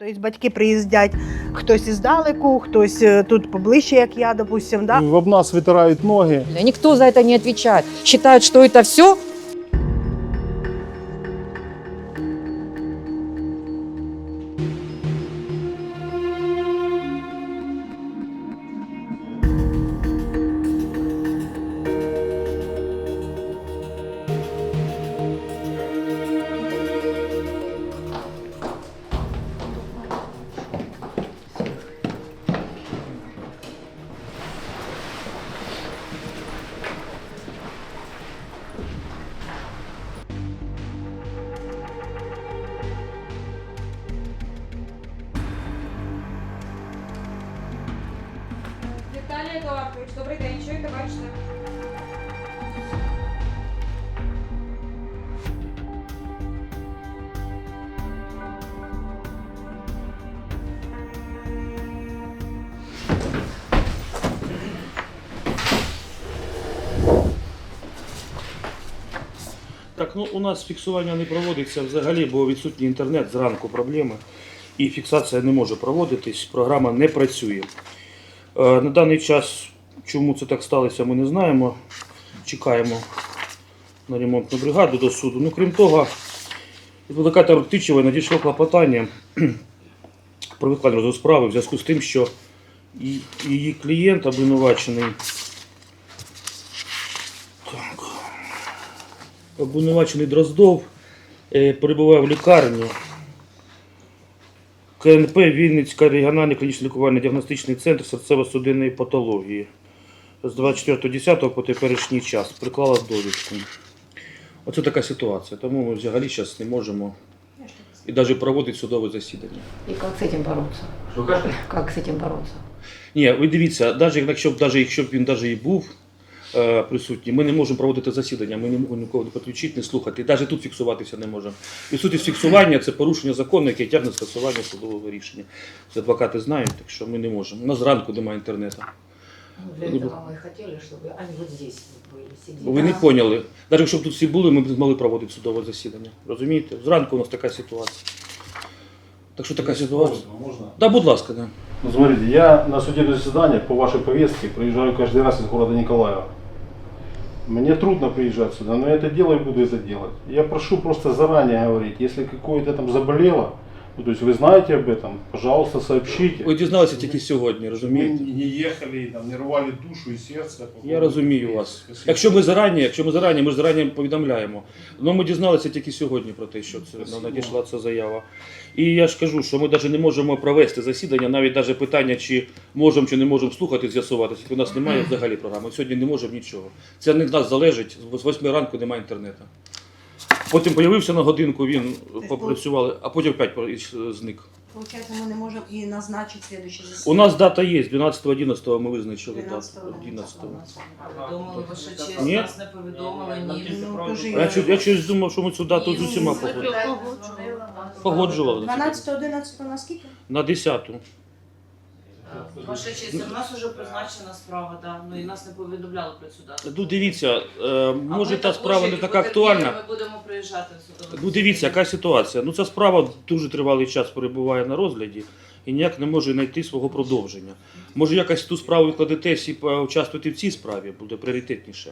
Тобто батьки приїздять хтось іздалеку, хтось е, тут поближче, як я, допустим, да? В об нас вытирают ноги. Никто за это не отвечает. Считают, что это все Віталій Едуардович, добрий день, чуєте, бачите? Так, ну у нас фіксування не проводиться взагалі, бо відсутній інтернет зранку проблеми. І фіксація не може проводитись, програма не працює. Е, на даний час, чому це так сталося, ми не знаємо. Чекаємо на ремонтну бригаду до суду. Ну, крім того, від адвоката Рутичева надійшло клопотання про викладення розгляду справи в зв'язку з тим, що її клієнт обвинувачений. Так. Обвинувачений Дроздов е, перебуває в лікарні. КНП Вінницька регіональний клінічний лікувальний діагностичний центр серцево-судинної патології. З 24.10 по теперішній час приклала довідку. Оце така ситуація. Тому ми взагалі зараз не можемо і навіть проводити судове засідання. И как с этим бороться? Как с этим бороться? Ні, ви дивіться, навіть якщо б, навіть якщо б він навіть і був е, присутній, ми не можемо проводити засідання, ми не можемо нікого не підключити, не слухати. І навіть тут фіксуватися не можемо. І сутність фіксування це порушення закону, яке тягне скасування судового рішення. Це адвокати знають, так що ми не можемо. У нас зранку немає інтернету. Ну, для этого мы и хотели, чтобы они вот здесь были, сидели. Бо ви не поняли. Навіть якщо б тут всі були, ми б змогли проводити судове засідання. Розумієте? Зранку у нас така ситуація. Так що така ситуація. Можно? Да, будь ласка, да. Ну, смотрите, я на судебное заседание по вашей повестке приезжаю каждый раз из города Николаева. Мне трудно приезжать сюда, но я это дело и буду это делать. Я прошу просто заранее говорить, если какое-то там заболело, ну, то есть вы знаете об этом, пожалуйста, сообщите. Ви дізналися тільки сьогодні, Мы розумієте? не ехали, там, не рвали душу и сердце. по Я поводу розумію этого. вас. Спасибо. Якщо ми зарані, якщо ми зарані, ми ж зарані повідомляємо. Ну ми дізналися тільки сьогодні про те, що це нам Спасибо. надійшла ця заява. І я ж кажу, що ми навіть не можемо провести засідання, навіть навіть питання, чи можемо чи не можемо слухати, з'ясуватися. У нас немає взагалі програми. Сьогодні не можемо нічого. Це не від нас залежить. З 8 ранку немає інтернету. Потім з'явився на годинку, він попрацювали, а потім опять про- зник. Получається, ми не можемо і назначити слідуюче У нас дата є, 12.11 ми визначили дату. 12 11. Повідомили, ваша честь, Ні? нас не повідомили, ні. Ну, дуже Я, чу- я щось думав, що ми цю дату з усіма погоджували. Погоджували. 12-11 на скільки? На 10-ту. Ваша честь, у нас вже призначена справа, да. ну і нас не повідомляли про цю дату. Ну дивіться, е, А може ми та також, справа не як така актуальна. Ми будемо приїжджати в Ну дивіться, яка ситуація. Ну ця справа дуже тривалий час перебуває на розгляді і ніяк не може знайти свого продовження. Може якось ту справу відкладетесь і поучаствуєте в цій справі, буде пріоритетніше.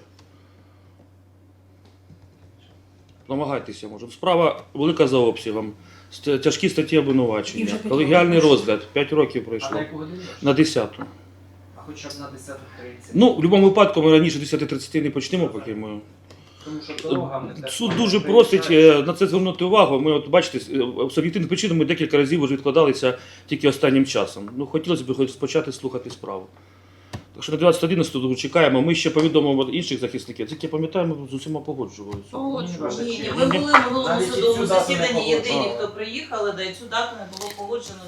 Намагайтеся, може. Справа велика за обсягом. Тяжкі статті І обвинувачення. вже п'ять Колегіальний років розгляд. 5 років А пройшло. на яку годину? На 10-ту. А хоча б на 10.30. Ну, в будь-якому випадку ми раніше 10.30 не почнемо, поки ми. Тому що дорога не Суд дуже просить е, на це звернути увагу. Ми, от бачите, з е, з об'єктивних причин ми декілька разів вже відкладалися тільки останнім часом. Ну, хотілося б хоч почати слухати справу. Так що на 12.11 чекаємо. Ми ще повідомимо інших захисників. Тільки пам'ятаємо, з усіма погоджувалися. Ні, ні, ми були на минулому Навіть і судовому цю дату не засіданні єдині, хто приїхали, да і цю дату не було погоджено.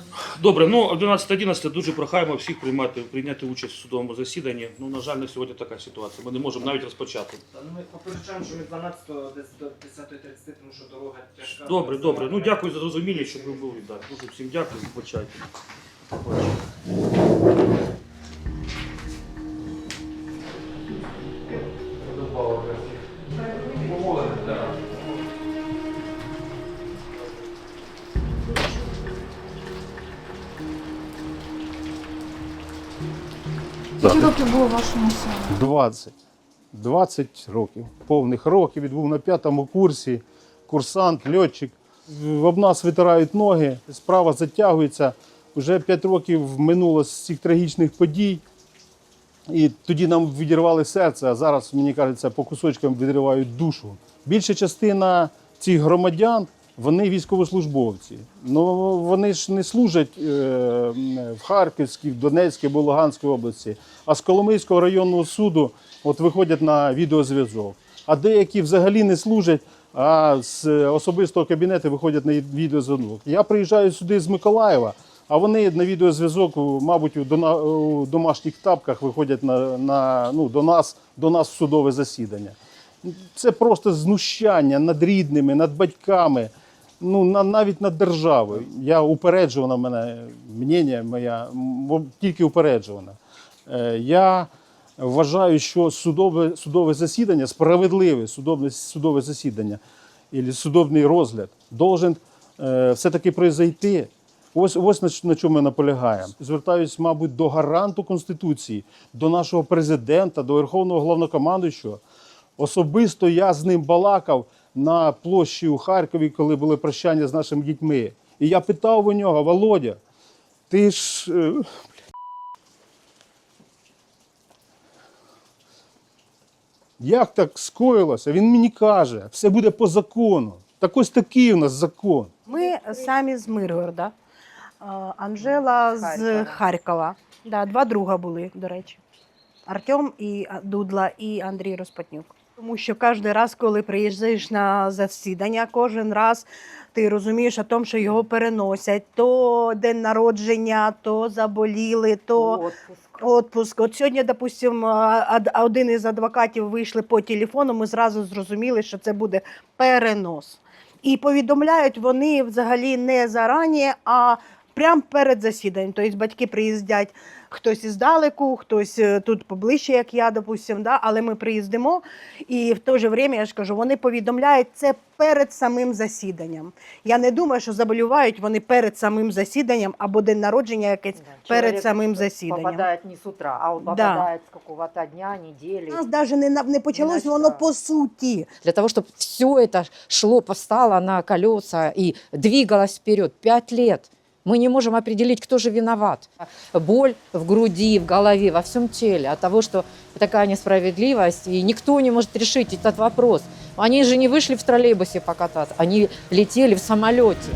Добре, ну о 12.11 дуже прохаємо всіх приймати, прийняти участь в судовому засіданні. Ну, на жаль, на сьогодні така ситуація. Ми не можемо навіть розпочати. Та, ну, Ми попереджаємо, що від 12 десь до 10.30, тому що дорога тяжка. Добре, добре. Ну дякую за розуміння, що ви були. Так. Дуже всім дякую. Вибачайте. Да. років було вашому сину? 20. 20 років. Повних років. Відбув на п'ятому курсі. Курсант, льотчик. В- Об нас витирають ноги, справа затягується. Вже 5 років минуло з цих трагічних подій. І тоді нам відірвали серце, а зараз, мені кажеться, по кусочкам відривають душу. Більша частина цих громадян вони військовослужбовці. Ну вони ж не служать е, в Харківській, в Донецькій або Луганській області, а з Коломийського районного суду от виходять на відеозв'язок. А деякі взагалі не служать, а з особистого кабінету виходять на відеозв'язок. Я приїжджаю сюди з Миколаєва. А вони на відеозв'язок, мабуть, у домашніх тапках виходять на, на, ну, до, нас, до нас в судове засідання. Це просто знущання над рідними, над батьками, ну, на, навіть над державою. Я упереджувана мене, мнення моя, тільки упереджувана. Е, Я вважаю, що судове, судове засідання, справедливе судове, судове засідання, або судовний розгляд, должен е, все-таки произойти. Ось ось на, чому ми наполягаємо. Звертаюсь, мабуть, до гаранту Конституції, до нашого президента, до Верховного головнокомандуючого. Особисто я з ним балакав на площі у Харкові, коли були прощання з нашими дітьми. І я питав у нього: Володя, ти ж. е, Як так скоїлося? Він мені каже, все буде по закону. Так ось такий у нас закон. Ми самі з Миргорода. Анжела з Харкова. Харкова. Да, два друга були, до речі. Артем і Дудла, і Андрій Розпатнюк. Тому що кожен раз, коли приїжджаєш на засідання, кожен раз ти розумієш о тому, що його переносять. То день народження, то заболіли, то Отпуск. Отпуск. От сьогодні, допустим, ад- один із адвокатів вийшли по телефону. Ми зразу зрозуміли, що це буде перенос. І повідомляють вони взагалі не зарані, а прямо перед засіданням. Тобто батьки приїздять хтось іздалеку, хтось е, тут поближче, як я, допустим, да? але ми приїздимо. І в то же время, я ж кажу, вони повідомляють це перед самим засіданням. Я не думаю, що заболівають вони перед самим засіданням або день народження якесь перед самим засіданням. Попадает не с утра, а он Да. с какого-то дня, недели. У нас навіть не, не почалось, воно по суті. Для того, чтобы все это шло, постало на колеса и двигалось вперед. Пять лет. Мы не можем определить, кто же виноват. Боль в груди, в голове, во всем теле от того, что такая несправедливость, и никто не может решить этот вопрос. Они же не вышли в троллейбусе покататься, они летели в самолете.